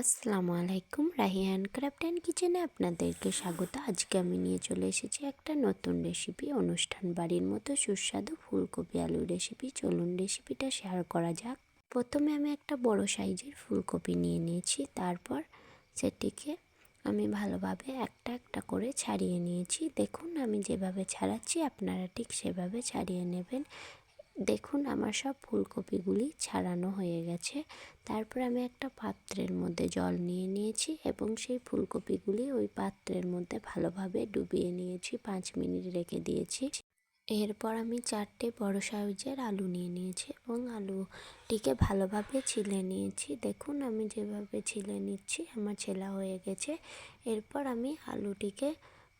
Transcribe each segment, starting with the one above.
আসসালামু আলাইকুম Raihan craft and কিচেনে আপনাদেরকে স্বাগত। আজকে আমি নিয়ে চলে এসেছি একটা নতুন রেসিপি, অনুষ্ঠান বাড়ির মতো সুস্বাদু ফুলকপি আলুর রেসিপি। চলুন রেসিপিটা শেয়ার করা যাক। প্রথমে আমি একটা বড় সাইজের ফুলকপি নিয়ে নিয়েছি। তারপর সেটিকে আমি ভালোভাবে একটা একটা করে ছাড়িয়ে নিয়েছি। দেখুন, আমি যেভাবে ছাড়াচ্ছি, আপনারা ঠিক সেভাবে ছাড়িয়ে নেবেন। দেখুন, আমার সব ফুলকপিগুলি ছাড়ানো হয়ে গেছে। তারপর আমি একটা পাত্রের মধ্যে জল নিয়ে নিয়েছি এবং সেই ফুলকপিগুলি ওই পাত্রের মধ্যে ভালোভাবে ডুবিয়ে নিয়েছি, পাঁচ মিনিট রেখে দিয়েছি। এরপর আমি চারটে বড় সাইজের আলু নিয়ে নিয়েছি এবং আলুটিকে ভালোভাবে ছিলে নিয়েছি। দেখুন, আমি যেভাবে ছিলে নিচ্ছি, আমার ছেলা হয়ে গেছে। এরপর আমি আলুটিকে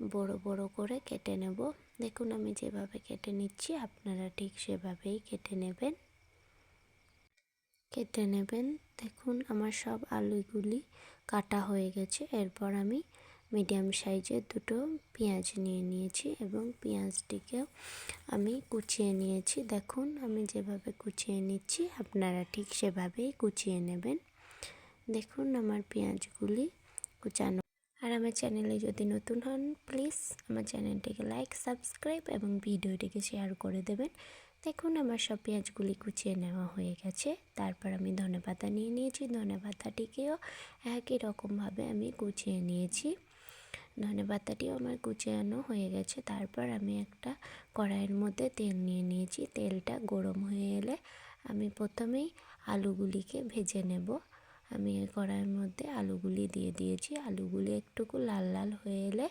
বড় বড় করে কেটে নেব। দেখুন আমি যেভাবে কেটে নিচ্ছি, আপনারা ঠিক সেভাবেই কেটে নেবেন। কেটে নেবেন। দেখুন আমার সব আলুগুলি কাটা হয়ে গেছে। এরপর আমি মিডিয়াম সাইজের দুটো পেঁয়াজ নিয়ে নিয়েছি এবং পেঁয়াজটিকেও আমি কুচিয়ে নিয়েছি। দেখুন আমি যেভাবে কুচিয়ে নিচ্ছি, আপনারা ঠিক সেভাবেই কুচিয়ে নেবেন। দেখুন আমার পেঁয়াজগুলি কুচানো আর আমার চ্যানেলে যদি নতুন হন প্লিজ আমার চ্যানেলটিকে লাইক সাবস্ক্রাইব এবং ভিডিওটিকে শেয়ার করে দেবেন। দেখুন, আমার সব পেঁয়াজগুলি কুচিয়ে নেওয়া হয়ে গেছে। তারপর আমি ধনে পাতা নিয়ে নিয়েছি। ধনে পাতাটিকেও একই রকমভাবে আমি কুচিয়ে নিয়েছি। ধনে পাতাটিও আমার কুচিয়ানো হয়ে গেছে। তারপর আমি একটা কড়াইয়ের মধ্যে তেল নিয়ে নিয়েছি। তেলটা গরম হয়ে এলে আমি প্রথমেই আলুগুলিকে ভেজে নেব। আমি কড়াইয়ের মধ্যে আলুগুলি দিয়ে দিয়েছি। আলুগুলি একটুকু লাল লাল হয়ে এলে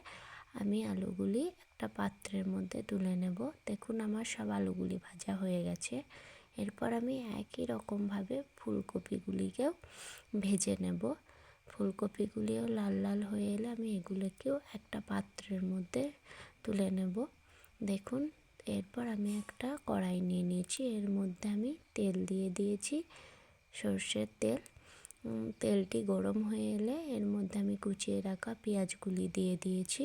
আমি আলুগুলি একটা পাত্রের মধ্যে তুলে নেব। দেখুন আমার সব আলুগুলি ভাজা হয়ে গেছে। এরপর আমি একই রকমভাবে ফুলকপিগুলিকেও ভেজে নেব। ফুলকপিগুলিও লাল লাল হয়ে এলে আমি এগুলোকেও একটা পাত্রের মধ্যে তুলে নেব। দেখুন, এরপর আমি একটা কড়াই নিয়ে নিয়েছি। এর মধ্যে আমি তেল দিয়ে দিয়েছি। সর্ষের তেল। তেলটি গরম হয়ে এলে এর মধ্যে আমি কুচিয়ে রাখা পেঁয়াজগুলি দিয়ে দিয়েছি।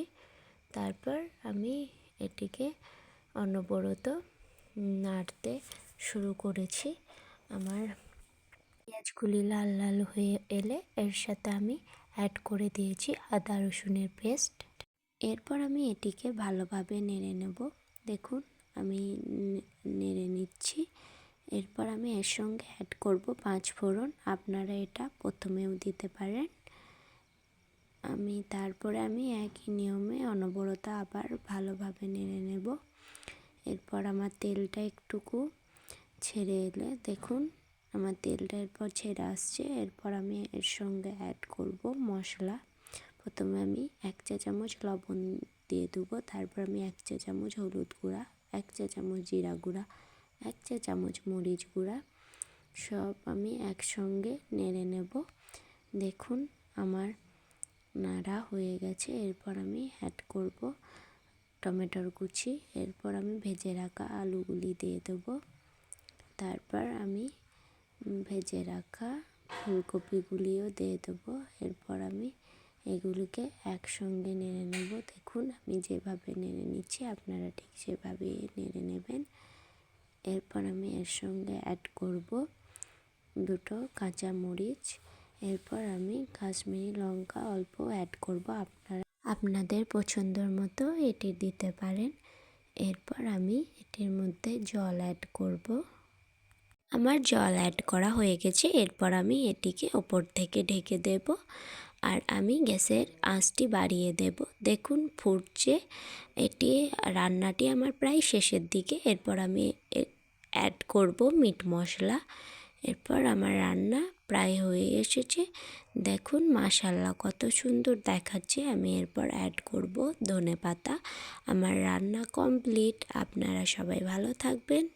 তারপর আমি এটিকে অনবরত নাড়তে শুরু করেছি। আমার পেঁয়াজগুলি লাল লাল হয়ে এলে এর সাথে আমি অ্যাড করে দিয়েছি আদা রসুনের পেস্ট এরপর আমি এটিকে ভালোভাবে নেড়ে নেব। দেখুন, আমি নেড়ে নিচ্ছি। এরপর আমি এর সঙ্গে অ্যাড করব পাঁচ ফোড়ন। আপনারা এটা প্রথমেও দিতে পারেন। আমি তারপরে আমি একই নিয়মে অনবরত আবার ভালোভাবে নেড়ে নেব। এরপর আমার তেলটা একটুকু ছেড়ে এলে দেখুন, আমার তেলটা এরপর ছেড়ে আসছে। এরপর আমি এর সঙ্গে অ্যাড করব মশলা। প্রথমে আমি এক চা চামচ লবণ দিয়ে দেবো। তারপর আমি এক চা চামচ হলুদ গুঁড়া, এক চা চামচ জিরা গুঁড়া এক চা চামচ মরিচ গুঁড়া, সব আমি একসঙ্গে নেড়ে নেব। দেখুন, আমার নাড়া হয়ে গেছে। এরপর আমি অ্যাড করব টমেটোর কুচি। এরপর আমি ভেজে রাখা আলুগুলি দিয়ে দেবো। তারপর আমি ভেজে রাখা ফুলকপিগুলিও দিয়ে দেবো। এরপর আমি এগুলিকে একসঙ্গে নেড়ে নেব। দেখুন, আমি যেভাবে নেড়ে নিচ্ছি, আপনারা ঠিক সেভাবে নেড়ে নেবেন। এরপর আমি এর সঙ্গে অ্যাড করব দুটো কাঁচা মরিচ। এরপর আমি কাশ্মীরি লঙ্কা অল্প অ্যাড করব। আপনারা আপনাদের পছন্দর মতো এটি দিতে পারেন। এরপর আমি এটির মধ্যে জল অ্যাড করব। আমার জল অ্যাড করা হয়ে গেছে। এরপর আমি এটিকে ওপর থেকে ঢেকে দেব আর আমি গ্যাসের আঁচটি বাড়িয়ে দেব। দেখুন ফুটছে। এটি রান্নাটি আমার প্রায় শেষের দিকে। এরপর আমি অ্যাড করব মিট মশলা। এরপর আমার রান্না প্রায় হয়ে এসেছে। দেখুন মাশাল্লাহ কত সুন্দর দেখাচ্ছে। আমি এরপর অ্যাড করব ধনে পাতা আমার রান্না কমপ্লিট আপনারা সবাই ভালো থাকবেন।